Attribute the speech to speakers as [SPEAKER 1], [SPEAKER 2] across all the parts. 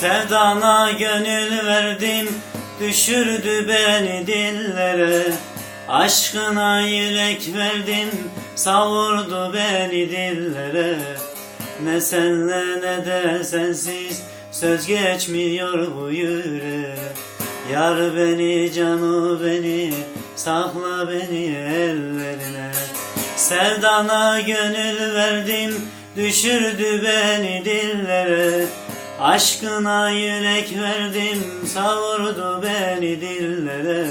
[SPEAKER 1] Sevdana gönül verdim Düşürdü beni dillere. Aşkına yürek verdim Savurdu beni dillere. Ne senle ne de sensiz Söz geçmiyor bu yüreğe Yar beni canı beni Sakla beni ellerine. Sevdana gönül verdim Düşürdü beni dillere Aşkına yürek verdim Savurdu beni dillere.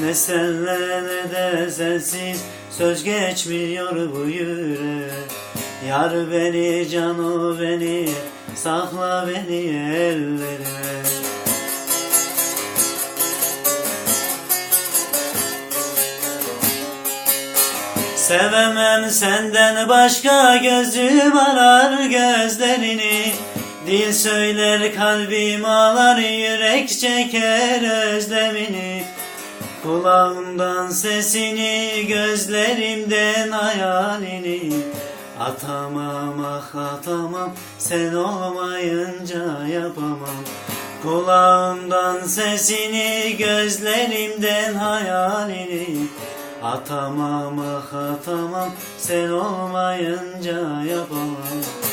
[SPEAKER 1] Ne senle ne de sensiz Söz geçmiyor bu yüreğe Yar beni canı beni Sakla beni ellerine. Sevemem senden başka gözüm arar gözlerini Dil söyler kalbim ağlar yürek çeker özlemini. Kulağımdan sesini gözlerimden hayalini. Atamam ah atamam sen olmayınca yapamam. Kulağımdan sesini gözlerimden hayalini. Atamam ah atamam sen olmayınca yapamam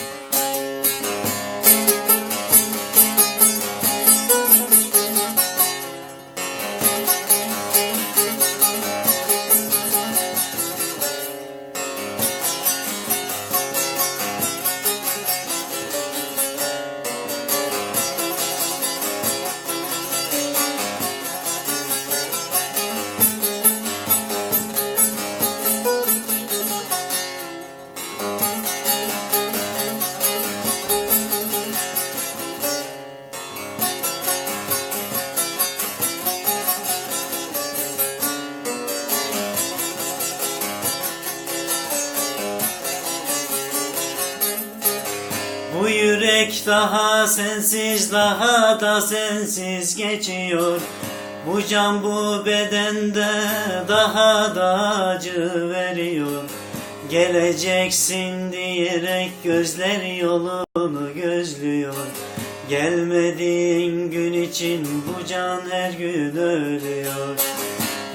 [SPEAKER 1] Bu yürek daha sensiz daha da sensiz geçiyor. Bu can bu bedende daha da acı veriyor. Geleceksin diyerek gözler yolunu gözlüyor. Gelmediğin gün için bu can her gün ölüyor.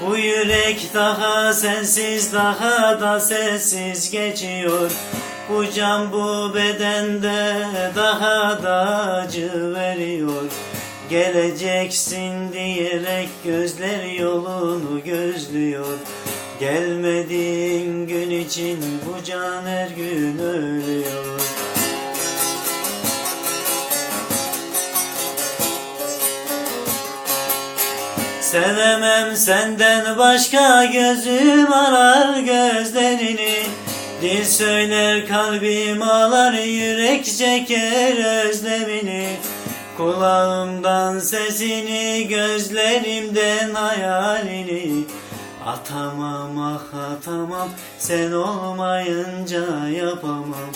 [SPEAKER 1] Bu yürek daha sensiz daha da sessiz geçiyor Bu can bu bedende daha da acı veriyor. Geleceksin diyerek gözler yolunu gözlüyor. Gelmediğin gün için bu can her gün ölüyor. Sevemem senden başka gözüm arar gözlerini Dil söyler kalbim ağlar yürek çeker özlemini. Kulağımdan sesini gözlerimden hayalini. Atamam ah atamam sen olmayınca yapamam.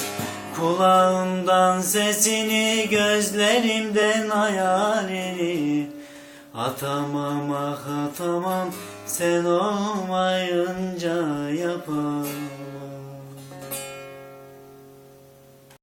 [SPEAKER 1] Kulağımdan sesini gözlerimden hayalini. Atamam ah atamam sen olmayınca yapamam